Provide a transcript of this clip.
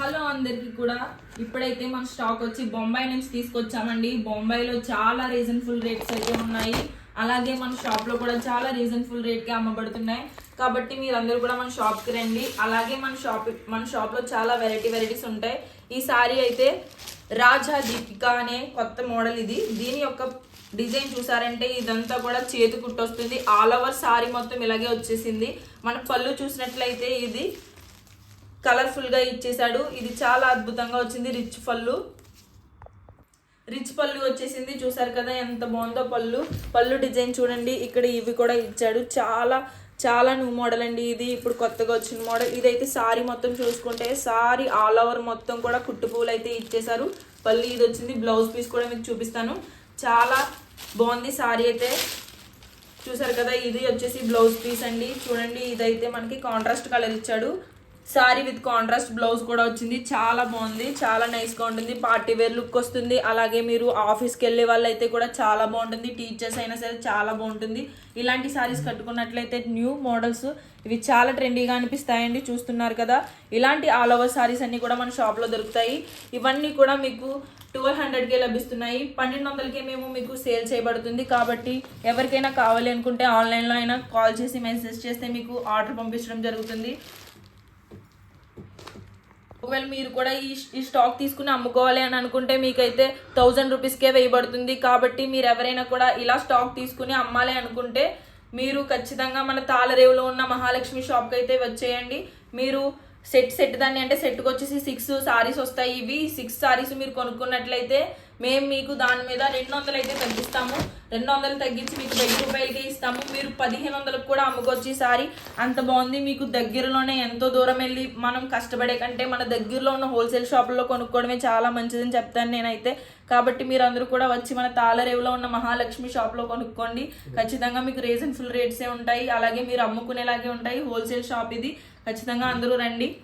Hello అందరికీ కూడా ఇప్పుడైతే మన స్టాక్ వచ్చి బొంబాయి నుంచి తీసుకొచ్చామండి. బొంబాయిలో చాలా రీజన్ఫుల్ రేట్స్ అయితే ఉన్నాయి. అలాగే మన షాప్లో కూడా చాలా రీజన్ఫుల్ రేట్కి అమ్మబడుతున్నాయి. కాబట్టి మీరందరూ కూడా మన షాప్కి రండి. అలాగే మన షాప్ మన షాప్లో చాలా వెరైటీ వెరైటీస్ ఉంటాయి. ఈ సారీ అయితే రాజా దీపిక అనే కొత్త మోడల్ ఇది. దీని యొక్క డిజైన్ చూసారంటే ఇదంతా కూడా చేతి కుట్టొస్తుంది. ఆల్ ఓవర్ సారీ మొత్తం ఇలాగే వచ్చేసింది. మన పళ్ళు చూసినట్లయితే ఇది కలర్ఫుల్గా ఇచ్చేసాడు. ఇది చాలా అద్భుతంగా వచ్చింది రిచ్ పళ్ళు. రిచ్ పళ్ళు వచ్చేసింది. చూసారు కదా ఎంత బాగుందో పళ్ళు. పళ్ళు డిజైన్ చూడండి. ఇక్కడ ఇవి కూడా ఇచ్చాడు. చాలా చాలా న్యూ మోడల్ అండి ఇది. ఇప్పుడు కొత్తగా వచ్చిన మోడల్ ఇదైతే సారీ మొత్తం చూసుకుంటే సారీ ఆల్ ఓవర్ మొత్తం కూడా కుట్టు పువ్వులు అయితే ఇచ్చేసారు పళ్ళు ఇది వచ్చింది. బ్లౌజ్ పీస్ కూడా మీకు చూపిస్తాను. చాలా బాగుంది సారీ అయితే. చూసారు కదా ఇది వచ్చేసి బ్లౌజ్ పీస్ అండి. చూడండి ఇదైతే మనకి కాంట్రాస్ట్ కలర్ ఇచ్చాడు. సారీ విత్ కాంట్రాస్ట్ బ్లౌజ్ కూడా వచ్చింది. చాలా బాగుంది. చాలా నైస్గా ఉంటుంది. పార్టీ వేర్ లుక్ వస్తుంది. అలాగే మీరు ఆఫీస్కి వెళ్ళే వాళ్ళు అయితే కూడా చాలా బాగుంటుంది. టీచర్స్ అయినా సరే చాలా బాగుంటుంది. ఇలాంటి సారీస్ కట్టుకున్నట్లయితే న్యూ మోడల్స్ ఇవి చాలా ట్రెండీగా అనిపిస్తాయండి. చూస్తున్నారు కదా. ఇలాంటి ఆల్ ఓవర్ సారీస్ అన్నీ కూడా మన షాప్లో దొరుకుతాయి. ఇవన్నీ కూడా మీకు ట్వెల్వ్ హండ్రెడ్కే లభిస్తున్నాయి. పన్నెండు వందలకే మేము మీకు సేల్ చేయబడుతుంది. కాబట్టి ఎవరికైనా కావాలి అనుకుంటే ఆన్లైన్లో అయినా కాల్ చేసి మెసేజ్ చేస్తే మీకు ఆర్డర్ పంపించడం జరుగుతుంది. ఒకవేళ మీరు కూడా ఈ ఈ స్టాక్ తీసుకుని అమ్ముకోవాలి అని అనుకుంటే మీకైతే థౌజండ్ రూపీస్కే వేయబడుతుంది. కాబట్టి మీరు ఎవరైనా కూడా ఇలా స్టాక్ తీసుకుని అమ్మాలి అనుకుంటే మీరు ఖచ్చితంగా మన తాళరేవులో ఉన్న మహాలక్ష్మి షాప్కి అయితే వచ్చేయండి. మీరు సెట్ సెట్ దాన్ని అంటే సెట్కి వచ్చేసి సిక్స్ సారీస్ వస్తాయి. ఇవి సిక్స్ సారీస్ మీరు కొనుక్కున్నట్లయితే మేము మీకు దాని మీద రెండు వందలు అయితే తగ్గిస్తాము. రెండు వందలు తగ్గించి మీకు వెయ్యి రూపాయలకే ఇస్తాము. మీరు పదిహేను వందలకు కూడా అమ్ముకొచ్చి సారీ. అంత బాగుంది. మీకు దగ్గరలోనే ఎంతో దూరం వెళ్ళి మనం కష్టపడే కంటే మన దగ్గరలో ఉన్న హోల్సేల్ షాపుల్లో కొనుక్కోవడమే చాలా మంచిదని చెప్తాను నేనైతే. కాబట్టి మీరు అందరూ కూడా వచ్చి మన తాళరేవులో ఉన్న మహాలక్ష్మి షాప్లో కొనుక్కోండి. ఖచ్చితంగా మీకు రీజన్ఫుల్ రేట్సే ఉంటాయి. అలాగే మీరు అమ్ముకునేలాగే ఉంటాయి. హోల్సేల్ షాప్ ఇది. ఖచ్చితంగా అందరూ రండి.